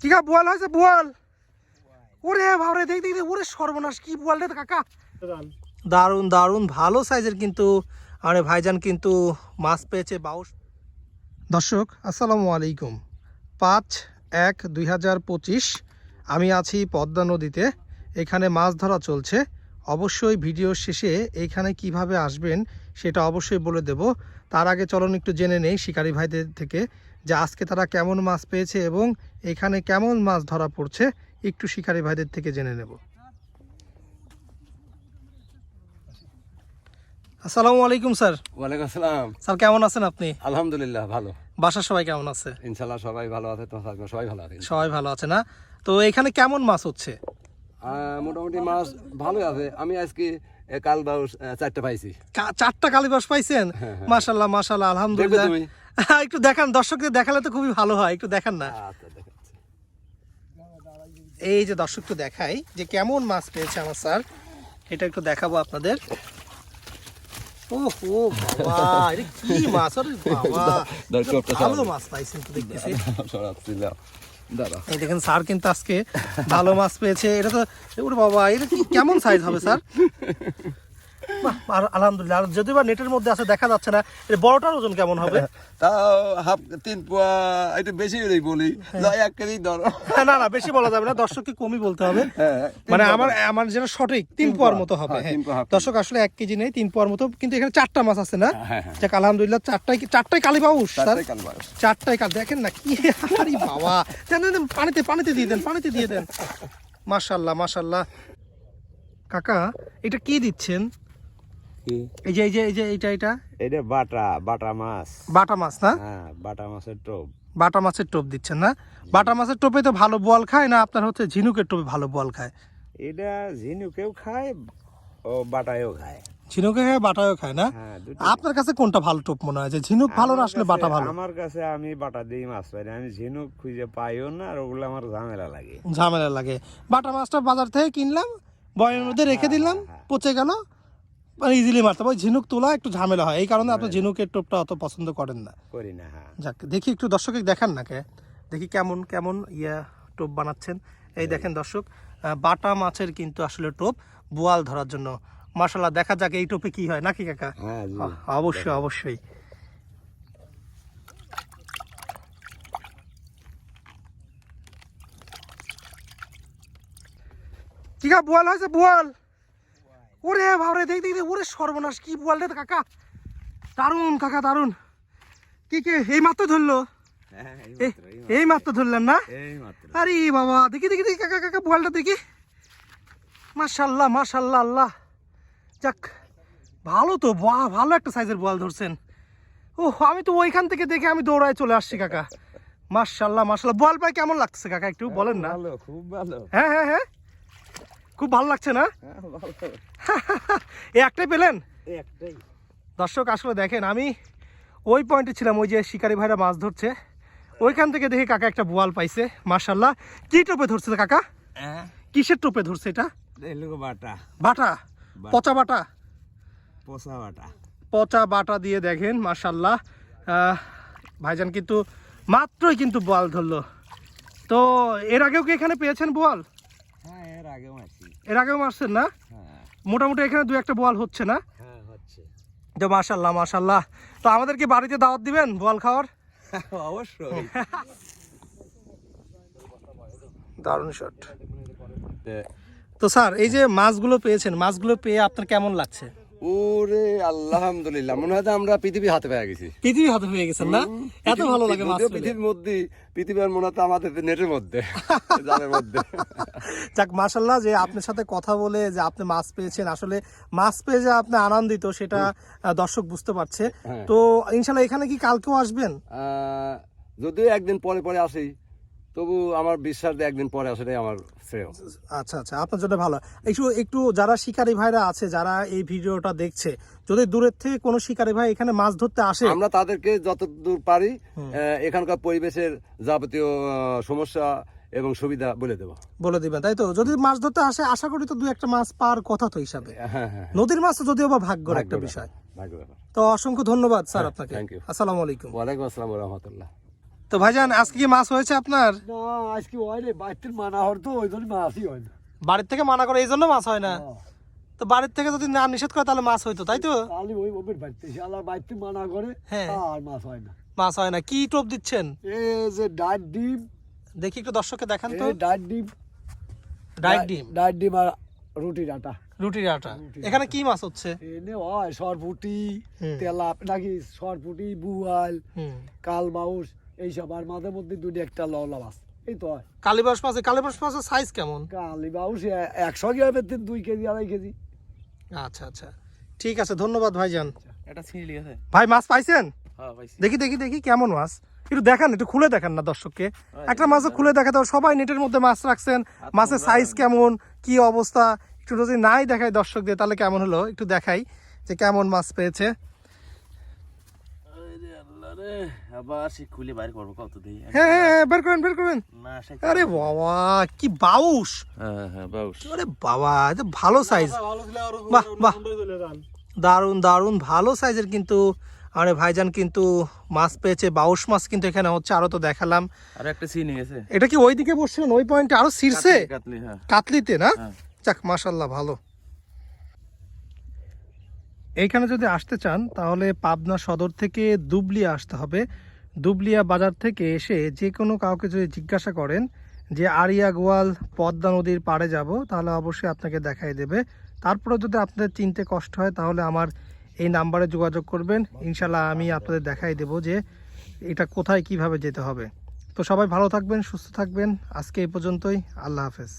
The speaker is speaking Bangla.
কি কা বোয়াল হয়েছে, বোয়াল? ওরে ভাবরে দেখ দেখ ওরে সর্বনাশ, কি বোয়াল রে, কাকা? দারুণ দারুণ ভালো সাইজের কিন্তু, আরে ভাইজান কিন্তু মাছ পেয়েছে, বাউশ। দর্শক, আসসালামু আলাইকুম। পাঁচ এক দুই আমি আছি পদ্মা নদীতে। এখানে মাছ ধরা চলছে। অবশ্যই ভিডিও শেষে এইখানে কীভাবে আসবেন, সেটা অবশ্যই বলে দেব। তার আগে চলুন একটু জেনে নেই শিকারী ভাইদের থেকে যে আজকে তারা কেমন মাছ পেয়েছে এবং এখানে কেমন মাছ ধরা পড়ছে একটু শিকারী ভাইদের থেকে জেনে নেব। আসসালামু আলাইকুম স্যার। ওয়ালাইকুম আসসালাম। স্যার কেমন আছেন আপনি? আলহামদুলিল্লাহ ভালো। বাসার সবাই কেমন আছে? ইনশাল্লাহ সবাই ভালো আছে তোমার সবাই ভালো আছে সবাই ভালো আছে না? তো এখানে কেমন মাছ হচ্ছে? মোটামুটি মাছ ভালোই আছে। আমি আজকে কাল বাউস চারটে পাইছি। চারটা কালীবাস পাইছেন? মাশাল্লাহ মাশাল্লাহ আলহামদুলিল্লাহ। একটু দেখান দর্শকদের দেখালে তো খুবই ভালো হয় একটু দেখান না। আচ্ছা এই যে দর্শক একটু দেখাই যে কেমন মাছ পেয়েছে আমার স্যার এটা একটু দেখাবো আপনাদের। ও ও বাবা এটা কি মাছ? আরে বাবা ভালো মাছ পাইছেন তো দেখতেছি। দাঁড়া এই দেখেন, স্যার কিন্তু আজকে ভালো মাছ পেয়েছে। এটা তো ওরে বাবা, এটা কেমন সাইজ হবে, স্যার? বাহ, আলহামদুলিল্লাহ। আর যদি বা নেটের মধ্যে আছে দেখা যাচ্ছে না বড়টার ওজন কেমন হবে? তাও হাফ তিন পোয়া একটু বেশি হলেই বলি। এক কেজি ধরো। না না বেশি বলা যাবে না দর্শককে কমই বলতে হবে। হ্যাঁ, মানে আমার আমার যেটা সঠিক তিন পোয়ার মতো হবে হ্যাঁ, হ্যাঁ। দর্শক আসলে এক কেজি নেই তিন পোয়ার মতো কিন্তু এখানে চারটা মাছ আছে না? হ্যাঁ, হ্যাঁ। যাক আলহামদুলিল্লাহ চারটাই চারটাই কালী বাউস চারটাই কাল দেখেন না কি আরে বাবা। দেন, পানিতে পানিতে দিয়ে দেন পানিতে দিয়ে দেন। মাশাল্লাহ মাশাল্লাহ। কাকা এটা কি দিচ্ছেন? কি? এই যে এই যে এই যে এইটা এটা এটা বাটা বাটা মাছ। বাটা মাছ না? হ্যাঁ বাটা মাছের টোপ। বাটা মাছের টোপ দিচ্ছেন না? বাটা মাছের টোপে তো ভালো বোয়াল খায় না আপনার হচ্ছে ঝিনুকের টোপে ভালো বোয়াল খায়? এটা ঝিনুকেও খায় ও বাটায়ও খায়। ঝিনুকে খায় বাটাও খায় না? হ্যাঁ আপনার কাছে কোনটা ভালো টোপ মনে হয়? যে ঝিনুক ভালো না আসলে বাটা ভালো? আমার কাছে আমি বাটা দিয়ে মাছ পাই আমি ঝিনুক খুঁজে পাইও না আর ওগুলো আমার ঝামেলা লাগে। ঝামেলা লাগে। বাটা মাছটা বাজার থেকে কিনলাম বয়ের মধ্যে রেখে দিলাম পচে গেল ইজিলি মারতে পারি ঝিনুক তোলা একটু ঝামেলা হয়। এই কারণে আপনি ঝিনুকের টোপটা অত পছন্দ করেন না। করি না হ্যাঁ। যাক দেখি একটু দর্শকে দেখান না কে। দেখি কেমন কেমন ইয়া টোপ বানাচ্ছেন। এই দেখেন দর্শক বাটা মাছের কিন্তু আসলে টোপ বোয়াল ধরার জন্য। মাশাল্লাহ দেখা যাক এই টোপে কি হয়। নাকি কাকা? হ্যাঁ অবশ্যই অবশ্যই। কি কা বোয়াল হয়েছে বোয়াল? ওরে ভাবরে দেখ দেখ ওরে সর্বনাশ কি বোয়াল রে কাকা? দারুণ কাকা দারুণ কি কে এই মাত্র ধরলো? হ্যাঁ, এই মাত্র, ধরলেন না? আরে বাবা দেখি দেখি দেখি কাকা কাকা বলটা দেখি। মাশাল্লাহ মাশাল্লাহ আল্লাহ। যাক ভালো তো বাহ ভালো একটা সাইজের বল ধরছেন। ও আমি তো ওইখান থেকে দেখে আমি দৌড়ায় চলে আসছি কাকা। মাশাল্লাহ মাশাল্লাহ। বল পাই কেমন লাগছে কাকা একটু বলেন না। ভালো খুব ভালো। হ্যাঁ হ্যাঁ হ্যাঁ। খুব ভালো লাগছে না? হ্যাঁ এই একটাই পেলেন? দর্শক আসলে দেখেন আমি ওই পয়েন্টে ছিলাম ওই যে শিকারি ভাইরা মাছ ধরছে। ওইখান থেকে দেখি কাকা একটা বোয়াল পাইছে মাশাল্লাহ কি টোপে ধরছে কাকা? হ্যাঁ। কিসের টোপে ধরছে এটা? বাটা। বাটা? পচা বাটা? পোষা বাটা। পচা বাটা দিয়ে দেখেন মাশাল্লাহ আহ, ভাইজান কিন্তু মাত্রই কিন্তু বোয়াল ধরলো। তো এর আগেও কি এখানে পেয়েছেন বোয়াল হ্যাঁ এর আগেও আছি এর আগেও মারছেন না? হ্যাঁ। মোটামুটি এখানে দু একটা বোয়াল হচ্ছে না? মাসাল্লাহ মাসাল্লাহ মাশাল্লাহ তো আমাদেরকে বাড়িতে দাওয়াত দিবেন বোয়াল খাওয়ার? অবশ্যই। দারুণ শট তো স্যার এই যে মাছগুলো পেয়েছেন মাছগুলো পেয়ে আপনার কেমন লাগছে? ওরে আলহামদুলিল্লাহ। মনে হয় আমরা পৃথিবী হাতে পেয়ে গেছি। পৃথিবী হাতে হয়ে গেছেন না? এত ভালো লাগে মাছ পৃথিবীর মধ্যে পৃথিবীর মনে হয় আমাদের নেটের মধ্যে জালের মধ্যে। যাক মাশাল্লাহ যে আপনার সাথে কথা বলে যে আপনি মাছ পেয়েছেন আসলে মাছ পেয়ে যে আপনি আনন্দিত সেটা দর্শক বুঝতে পারছে। হ্যাঁ। তো ইনশাল্লাহ এখানে কি কালকেও আসবেন? আহ, যদিও একদিন পরে পরে আসি তবু আমার বিশ্বাস যে একদিন পরে আসাটাই আমার শ্রেয় আচ্ছা আচ্ছা আপনার জন্য ভালো। একটু একটু যারা শিকারী ভাইরা আছে যারা এই ভিডিওটা দেখছে যদি দূরের থেকে কোনো শিকারী ভাই এখানে মাছ ধরতে আসে আমরা তাদেরকে যতদূর পারি এখানকার পরিবেশের যাবতীয় সমস্যা এবং সুবিধা বলে দেবো। বলে দিবেন তাই তো? যদি মাছ ধরতে আসে আশা করি তো দু একটা মাছ পার কথা তো হিসাবে। হ্যাঁ হ্যাঁ নদীর মাছ যদিও বা ভাগ্যর একটা বিষয়। তো অসংখ্য ধন্যবাদ স্যার আপনাকে. আসসালামু আলাইকুম। ওয়ালাইকুম আসসালাম রহমতুল্লাহ। তো ভাইজান আজকে কি মাছ হয়েছে আপনার? না আজকে হয় না বাড়িতে মানা হওয়ার তো ওই জন্য মাছই হয় না বাড়ির থেকে মানা করে এই জন্য মাছ হয় না? তো বাড়ির থেকে যদি না নিষেধ করে তাহলে মাছ হইতো তাই তো? তাহলে ওই ওপের বাড়িতে আল্লাহ বাড়িতে মানা করে হ্যাঁ। আর মাছ হয় না। মাছ হয় না। কি টোপ দিচ্ছেন? এ যে ডাইট ডিম। দেখি একটু দর্শককে দেখান তো। এ ডাইট ডিম। ডাইট ডিম? ডাইট ডিম আর রুটি ডাটা রুটির আটা। এখানে কি মাছ হচ্ছে? এনে হয় সরপুটি। তেলা নাকি সরপুটি বুয়াল হুম। কাল মাউস এইসব আর মাঝে মধ্যে দুটি একটা লওলা মাছ এই তো হয়। কালীবাস মাছ কালীবাস মাছের সাইজ কেমন? কালি বাউস এ- একশো গ্রামের দিন দুই কেজি আড়াই কেজি। আচ্ছা আচ্ছা। ঠিক আছে ধন্যবাদ ভাইজান। এটা ছিঁড়ে গেছে। ভাই মাছ পাইছেন? হ্যাঁ দেখি দেখি দেখি কেমন মাছ? একটু দেখান একটু খুলে দেখান না দর্শককে। একটা মাছ খুলে দেখাতে হবে। সবাই নেটের মধ্যে মাছ রাখছেন। মাছের সাইজ কেমন? কি অবস্থা? একটু যদি নাই দেখাই দর্শকদের তাহলে কেমন হলো? একটু দেখাই যে কেমন মাছ পেয়েছে। আবার সে খুলে বাইর করব কত দিই হ্যাঁ হ্যাঁ হ্যাঁ, বের করেন বের করেন। না আরে বাবা কি বাউস হ্যাঁ হ্যাঁ বাউস আরে বাবা এটা ভালো সাইজ বাহ বাহ। দারুণ দারুণ ভালো সাইজের কিন্তু আরে ভাইজান কিন্তু মাছ পেয়েছে বাউস মাছ কিন্তু এখানে হচ্ছে আরও তো দেখালাম। আর একটা ছিঁড়ে গেছে। এটা কি ওই দিকে বসছিলেন ওই পয়েন্টে আরও শীর্ষে? কাতলি, কাতলি কাতলিতে না। যাক মাশাল্লাহ ভালো। এইখানে যদি আসতে চান, তাহলে পাবনা সদর থেকে দুবলিয়া আসতে হবে। দুবলিয়া বাজার থেকে এসে যে কোনো কাউকে যদি জিজ্ঞাসা করেন যে আরিয়া গোয়াল পদ্মা নদীর পাড়ে যাব তাহলে অবশ্যই আপনাকে দেখাই দেবে। তারপরে যদি আপনাদের চিনতে কষ্ট হয়, তাহলে আমার এই নাম্বারে যোগাযোগ করবেন। ইনশাল্লাহ আমি আপনাদের দেখাই দেব যে এটা কোথায় কীভাবে যেতে হবে। তো সবাই ভালো থাকবেন, সুস্থ থাকবেন। আজকে এই পর্যন্তই। আল্লাহ হাফেজ।